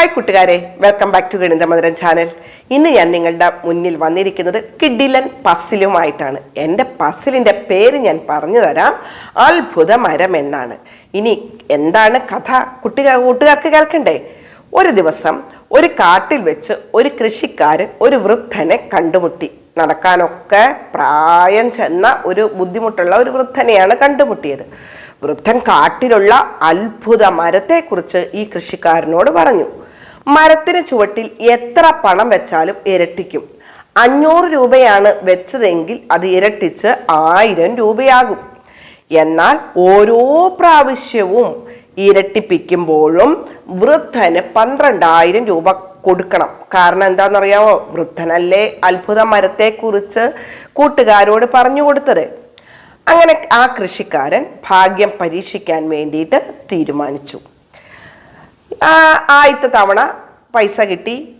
Hi കൂട്ടുകാരെ. Welcome back to Ganithamadhuram channel ഇന്ന് ഞാൻ നിങ്ങളുടെ മുന്നിൽ വന്നിരിക്കുന്നത് കിഡിലൻ പസിലുമായിട്ടാണ്. എന്റെ പസിലിന്റെ പേര് ഞാൻ പറഞ്ഞു തരാം. അത്ഭുത മരം എന്നാണ്. ഇനി എന്താണ് കഥ? കുട്ടികൾ കൂട്ടുകാർക്ക് കേൾക്കണ്ടേ? ഒരു ദിവസം ഒരു കാട്ടിൽ വെച്ച് ഒരു കൃഷിക്കാരൻ ഒരു വൃദ്ധനെ കണ്ടുമുട്ടി. നടക്കാനൊക്കെ പ്രായം ചെന്ന ഒരു ബുദ്ധിമുട്ടുള്ള ഒരു വൃദ്ധനെയാണ് കണ്ടുമുട്ടിയത്. വൃദ്ധൻ കാട്ടിലുള്ള അത്ഭുത മരത്തെക്കുറിച്ച് ഈ കൃഷിക്കാരനോട് പറഞ്ഞു. മരത്തിന് ചുവട്ടിൽ എത്ര പണം വെച്ചാലും ഇരട്ടിക്കും. അഞ്ഞൂറ് രൂപയാണ് വെച്ചതെങ്കിൽ അത് ഇരട്ടിച്ച് ആയിരം രൂപയാകും. എന്നാൽ ഓരോ പ്രാവശ്യവും ഇരട്ടിപ്പിക്കുമ്പോഴും വൃദ്ധന് പന്ത്രണ്ടായിരം രൂപ കൊടുക്കണം. കാരണം എന്താണെന്നറിയാമോ? വൃദ്ധനല്ലേ അത്ഭുത മരത്തെക്കുറിച്ച് കൂട്ടുകാരോട് പറഞ്ഞു കൊടുത്തത്. അങ്ങനെ ആ കൃഷിക്കാരൻ ഭാഗ്യം പരീക്ഷിക്കാൻ വേണ്ടിയിട്ട് തീരുമാനിച്ചു. ആദ്യത്തെ തവണ പൈസ കിട്ടി.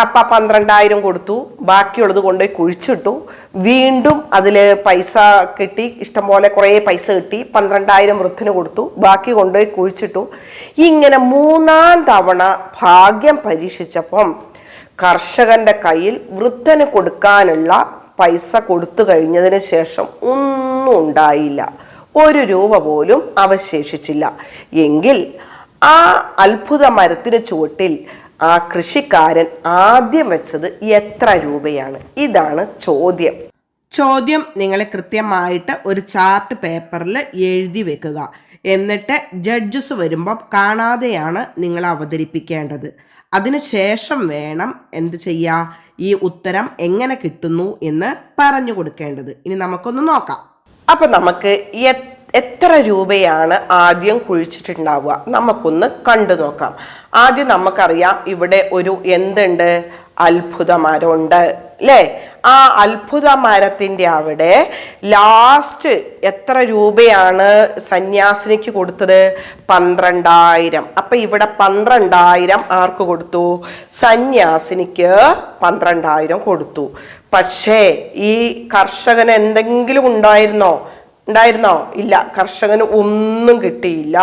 അപ്പ പന്ത്രണ്ടായിരം കൊടുത്തു. ബാക്കിയുള്ളത് കൊണ്ടുപോയി കുഴിച്ചിട്ടു. വീണ്ടും അതിൽ പൈസ കിട്ടി. ഇഷ്ടംപോലെ കുറേ പൈസ കിട്ടി. പന്ത്രണ്ടായിരം വൃത്തിന് കൊടുത്തു. ബാക്കി കൊണ്ടുപോയി കുഴിച്ചിട്ടു. ഇങ്ങനെ മൂന്നാം തവണ ഭാഗ്യം പരീക്ഷിച്ചപ്പം കർഷകന്റെ കയ്യിൽ വൃദ്ധന് കൊടുക്കാനുള്ള പൈസ കൊടുത്തു കഴിഞ്ഞതിന് ശേഷം ഒന്നും ഉണ്ടായില്ല. ഒരു രൂപ പോലും അവശേഷിച്ചില്ല. എങ്കിൽ ആ അത്ഭുത മരത്തിന് ചുവട്ടിൽ ആ കൃഷിക്കാരൻ ആദ്യം വെച്ചത് എത്ര രൂപയാണ്? ഇതാണ് ചോദ്യം. ചോദ്യം നിങ്ങൾ കൃത്യമായിട്ട് ഒരു ചാർട്ട് പേപ്പറിൽ എഴുതി വെക്കുക. എന്നിട്ട് ജഡ്ജസ് വരുമ്പോൾ കാണാതെയാണ് നിങ്ങൾ അവതരിപ്പിക്കേണ്ടത്. അതിനുശേഷം വേണം എന്ത് ചെയ്യുക ഈ ഉത്തരം എങ്ങനെ കിട്ടുന്നു എന്ന് പറഞ്ഞു കൊടുക്കേണ്ടത്. ഇനി നമുക്കൊന്ന് നോക്കാം. അപ്പം നമുക്ക് എ- എത്ര രൂപയാണ് ആദ്യം കുഴിച്ചിട്ടുണ്ടാവുക? നമുക്കൊന്ന് കണ്ടു നോക്കാം. ആദ്യം നമുക്കറിയാം ഇവിടെ ഒരു എന്തുണ്ട്? അത്ഭുത മരമുണ്ട് അല്ലേ ആ അത്ഭുത മരത്തിന്റെ അവിടെ ലാസ്റ്റ് എത്ര രൂപയാണ് സന്യാസിനിക്ക് കൊടുത്തത്? പന്ത്രണ്ടായിരം. അപ്പൊ ഇവിടെ പന്ത്രണ്ടായിരം ആർക്ക് കൊടുത്തു? സന്യാസിനിക്ക് പന്ത്രണ്ടായിരം കൊടുത്തു. പക്ഷേ ഈ കർഷകന് എന്തെങ്കിലും ഉണ്ടായിരുന്നോ? ഉണ്ടായിരുന്നോ? ഇല്ല. കർഷകന് ഒന്നും കിട്ടിയില്ല.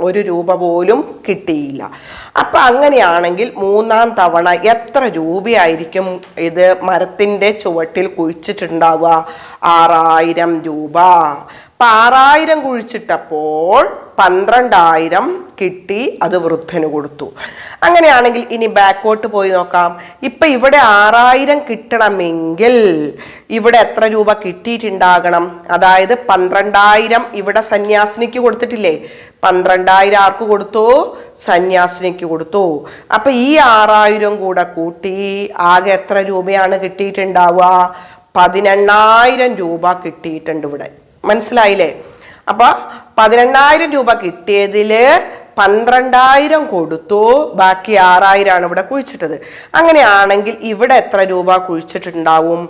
ഒരു രൂപ പോലും കിട്ടിയില്ല. അപ്പൊ അങ്ങനെയാണെങ്കിൽ മൂന്നാം തവണ എത്ര രൂപയായിരിക്കും ഇത് മരത്തിന്റെ ചുവട്ടിൽ കുഴിച്ചിട്ടുണ്ടാവുക? ആറായിരം രൂപ. അപ്പൊ ആറായിരം കുഴിച്ചിട്ടപ്പോൾ പന്ത്രണ്ടായിരം കിട്ടി അത് വൃദ്ധന് കൊടുത്തു. അങ്ങനെയാണെങ്കിൽ ഇനി ബാക്കോട്ട് പോയി നോക്കാം. ഇപ്പൊ ഇവിടെ ആറായിരം കിട്ടണമെങ്കിൽ ഇവിടെ എത്ര രൂപ കിട്ടിയിട്ടുണ്ടാകണം? അതായത് പന്ത്രണ്ടായിരം ഇവിടെ സന്യാസിനിക്ക് കൊടുത്തിട്ടില്ലേ? പന്ത്രണ്ടായിരം ആർക്ക് കൊടുത്തു? സന്യാസിനിക്ക് കൊടുത്തു. അപ്പൊ ഈ ആറായിരം കൂടെ കൂട്ടി ആകെ എത്ര രൂപയാണ് കിട്ടിയിട്ടുണ്ടാവുക? പതിനെണ്ണായിരം രൂപ കിട്ടിയിട്ടുണ്ട് ഇവിടെ. മനസ്സിലായില്ലേ? അപ്പൊ പതിനെണ്ണായിരം രൂപ കിട്ടിയതിൽ പന്ത്രണ്ടായിരം കൊടുത്തു. ബാക്കി ആറായിരമാണ് ഇവിടെ കുഴിച്ചിട്ടത്. അങ്ങനെയാണെങ്കിൽ ഇവിടെ എത്ര രൂപ കുഴിച്ചിട്ടുണ്ടാവും?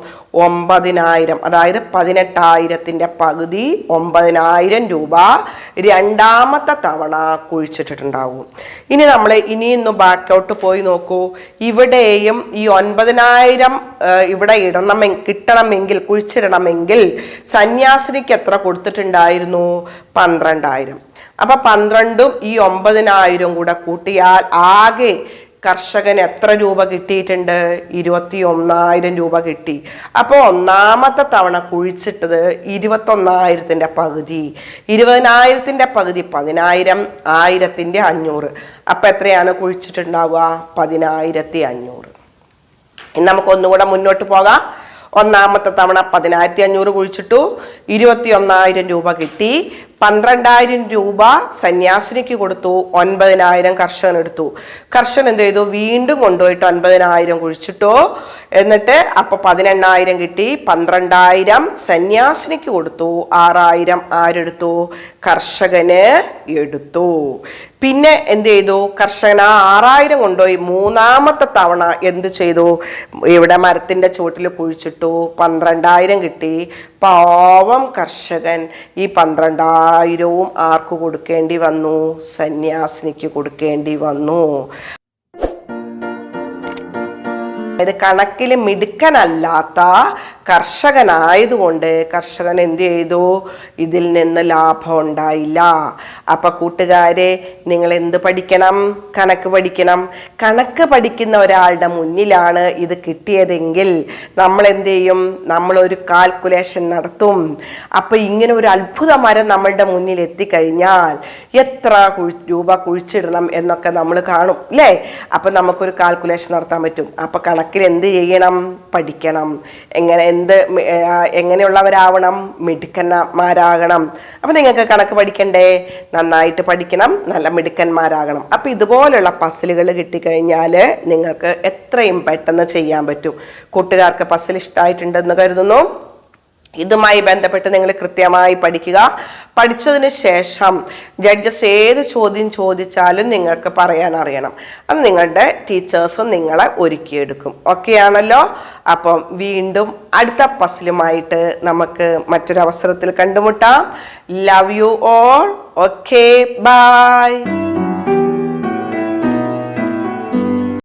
ഒമ്പതിനായിരം. അതായത് പതിനെട്ടായിരത്തിന്റെ പകുതി ഒമ്പതിനായിരം രൂപ രണ്ടാമത്തെ തവണ കുഴിച്ചിട്ടിട്ടുണ്ടാവും. ഇനി നമ്മൾ ഇനി ഇന്ന് ബാക്കൗട്ട് പോയി നോക്കൂ. ഇവിടെയും ഈ ഒൻപതിനായിരം ഇവിടെ ഇടണമെ കിട്ടണമെങ്കിൽ കുഴിച്ചിടണമെങ്കിൽ സന്യാസിനിക്ക് എത്ര കൊടുത്തിട്ടുണ്ടായിരുന്നു? പന്ത്രണ്ടായിരം. അപ്പൊ പന്ത്രണ്ടും ഈ ഒമ്പതിനായിരം കൂടെ കൂട്ടിയാൽ ആകെ കർഷകന് എത്ര രൂപ കിട്ടിയിട്ടുണ്ട്? ഇരുപത്തി ഒന്നായിരം രൂപ കിട്ടി. അപ്പോൾ ഒന്നാമത്തെ തവണ കുഴിച്ചിട്ടത് ഇരുപത്തൊന്നായിരത്തിന്റെ പകുതി. ഇരുപതിനായിരത്തിന്റെ പകുതി പതിനായിരം ആയിരത്തിന്റെ അഞ്ഞൂറ്. അപ്പോൾ എത്രയാണ് കുഴിച്ചിട്ടുണ്ടാവുക? പതിനായിരത്തി അഞ്ഞൂറ്. ഇനി നമുക്ക് ഒന്നുകൂടെ മുന്നോട്ട് പോകാം. ഒന്നാമത്തെ തവണ പതിനായിരത്തി അഞ്ഞൂറ് കുഴിച്ചിട്ടു. ഇരുപത്തി ഒന്നായിരം രൂപ കിട്ടി. പന്ത്രണ്ടായിരം രൂപ സന്യാസിനിക്ക് കൊടുത്തു ഒൻപതിനായിരം കർഷകൻ എടുത്തു. കർഷകൻ എന്ത് ചെയ്തു? വീണ്ടും കൊണ്ടുപോയിട്ട് ഒൻപതിനായിരം കുഴിച്ചിട്ടു. എന്നിട്ട് അപ്പൊ പതിനെണ്ണായിരം കിട്ടി. പന്ത്രണ്ടായിരം സന്യാസിനിക്ക് കൊടുത്തു. ആറായിരം ആരെടുത്തു? കർഷകന് എടുത്തു. പിന്നെ എന്ത് ചെയ്തു? കർഷകൻ ആ ആറായിരം കൊണ്ടുപോയി മൂന്നാമത്തെ തവണ എന്ത് ചെയ്തു? ഇവിടെ മരത്തിന്റെ ചുവട്ടിൽ കുഴിച്ചിട്ടു. പന്ത്രണ്ടായിരം കിട്ടി. പാവം കർഷകൻ ഈ പന്ത്രണ്ടായിരവും ആർക്ക് കൊടുക്കേണ്ടി വന്നു? സന്യാസിനിക്ക് കൊടുക്കേണ്ടി വന്നു. അതായത് കണക്കിൽ മിടുക്കനല്ലാത്ത കർഷകനായതുകൊണ്ട് കർഷകൻ എന്ത് ചെയ്തു? ഇതിൽ നിന്ന് ലാഭം ഉണ്ടായില്ല. അപ്പൊ കൂട്ടുകാരെ നിങ്ങൾ എന്ത് പഠിക്കണം? കണക്ക് പഠിക്കണം. കണക്ക് പഠിക്കുന്ന ഒരാളുടെ മുന്നിലാണ് ഇത് കിട്ടിയതെങ്കിൽ നമ്മൾ എന്ത് ചെയ്യും? ഒരു കാൽക്കുലേഷൻ നടത്തും. അപ്പൊ ഇങ്ങനെ ഒരു അത്ഭുത മരം നമ്മളുടെ മുന്നിൽ എത്തിക്കഴിഞ്ഞാൽ എത്ര രൂപ കുഴിച്ചിടണം എന്നൊക്കെ നമ്മൾ കാണും അല്ലേ? അപ്പൊ നമുക്കൊരു കാൽക്കുലേഷൻ നടത്താൻ പറ്റും. അപ്പൊ കണക്കിൽ എന്ത് ചെയ്യണം? പഠിക്കണം. എങ്ങനെ എന്ത് എങ്ങനെയുള്ളവരാവണം? മിടുക്കന്മാരാകണം. അപ്പം നിങ്ങൾക്ക് കണക്ക് പഠിക്കണ്ടേ? നന്നായിട്ട് പഠിക്കണം നല്ല മിടുക്കന്മാരാകണം. അപ്പം ഇതുപോലുള്ള പസിലുകൾ കിട്ടിക്കഴിഞ്ഞാൽ നിങ്ങൾക്ക് എത്രയും പെട്ടെന്ന് ചെയ്യാൻ പറ്റും. കൂട്ടുകാർക്ക് പസിൽ ഇഷ്ടമായിട്ടുണ്ടെന്ന് കരുതുന്നു. ഇതുമായി ബന്ധപ്പെട്ട് നിങ്ങൾ കൃത്യമായി പഠിക്കുക. പഠിച്ചതിന് ശേഷം ജഡ്ജസ് ഏത് ചോദ്യം ചോദിച്ചാലും നിങ്ങൾക്ക് പറയാൻ അറിയണം. അത് നിങ്ങളുടെ ടീച്ചേഴ്സും നിങ്ങളെ ഒരുക്കിയെടുക്കും. ഓക്കെ ആണല്ലോ? അപ്പം വീണ്ടും അടുത്ത പസിലുമായിട്ട് നമുക്ക് മറ്റൊരു അവസരത്തിൽ കണ്ടുമുട്ടാം. Love you all okay bye